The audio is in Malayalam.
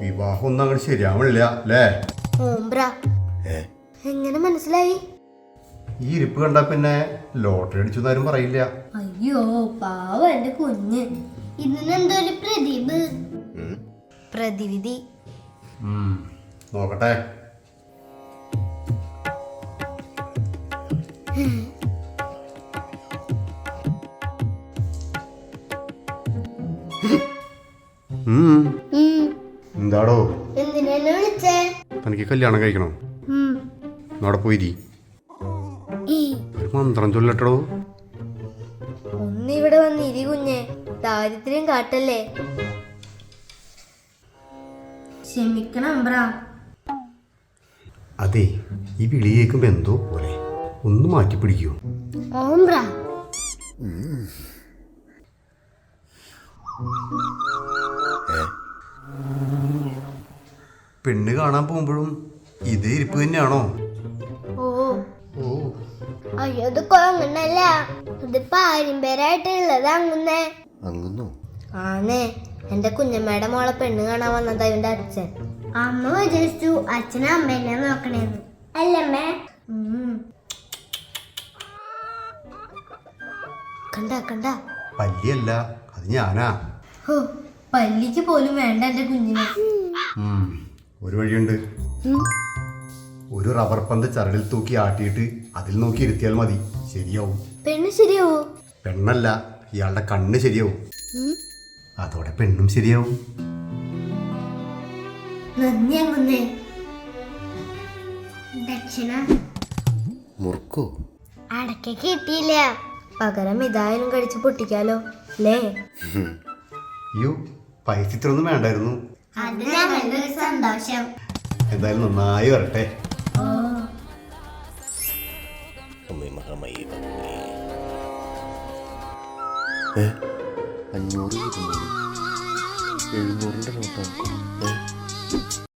വിവാഹം ഒന്നും അങ്ങനെ ശരിയാവണില്ല അല്ലേ? എങ്ങനെ മനസ്സിലായി? ഈ ഇരിപ്പ് കണ്ട പിന്നെ ലോട്ടറി അടിച്ചു ആരും പറയില്ല. അയ്യോ പാവ എന്റെ കുഞ്ഞ്. എന്തൊരു ഉം. പ്രതിവിധി. നോക്കട്ടെ. ഉം, എന്താടോ? എന്തിനാണ് വിളിച്ചേ? തനിക്ക് കല്യാണം കഴിക്കണോ? അവിടെ പോയി ഒരു മന്ത്രം ചൊല്ലട്ടോ ഒന്നിവിടെ വന്നിരി കുഞ്ഞെ. ദാരിദ്ര്യം കാട്ടല്ലേ. ക്ഷമിക്കണം അതെ ഈ വിളി കേൾക്കുമ്പോ എന്തോ പോലെ. ഒന്ന് മാറ്റി പിടിക്കൂ. ഓംബ്ര പെണ്ണ് കാണാൻ പോകുമ്പോഴും ഇതേ ഇരിപ്പ് തന്നെയാണോ? ഓ. ഓ അയ്യോ അത് കൊങ്ങണല്ല ഇത് പാരമ്പര്യമായിട്ടുള്ളത് അങ്ങുന്നേ. അങ്ങുന്നു. ആന്നേ എന്റെ കുഞ്ഞമ്മയുടെ മോളെ പെണ്ണ് കാണാൻ വന്നത് അവന്റെ അച്ഛൻ. അമ്മ വിചാരിച്ചു അച്ഛനും അമ്മേനെ നോക്കണേന്ന്. അല്ലമ്മേ. കണ്ട കണ്ട. പല്ലിയല്ല അത് ഞാനാ. പല്ലിക്ക് പോലും വേണ്ട എന്റെ കുഞ്ഞിനെ. ഒരു വഴിയുണ്ട്. ഒരു റബ്ബർ പന്ത് ചരടിൽ തൂക്കി ആട്ടിയിട്ട് അതിൽ നോക്കി ഇരുത്തിയാൽ മതി. ശരിയാവും. പെണ്ണ് ശരിയാവും? പെണ്ണല്ല ഇയാളുടെ കണ്ണ് ശരിയാവും. അതോടെ പെണ്ണും ശരിയാവും. ദക്ഷിണ. മുറുക്കോ? അടക്ക കിട്ടിയില്ല. പകരം ഇതായാലും കടിച്ച് പൊട്ടിക്കാലോ അല്ലേ. അയ്യോ പൈസ ഇത്രയൊന്നും വേണ്ടായിരുന്നു. അത് ഞങ്ങളുടെ സന്തോഷം. എന്തായാലും നന്നായി വരട്ടെ. അഞ്ഞൂറ് ഇരുന്നൂറ് എഴുന്നൂറിന്റെ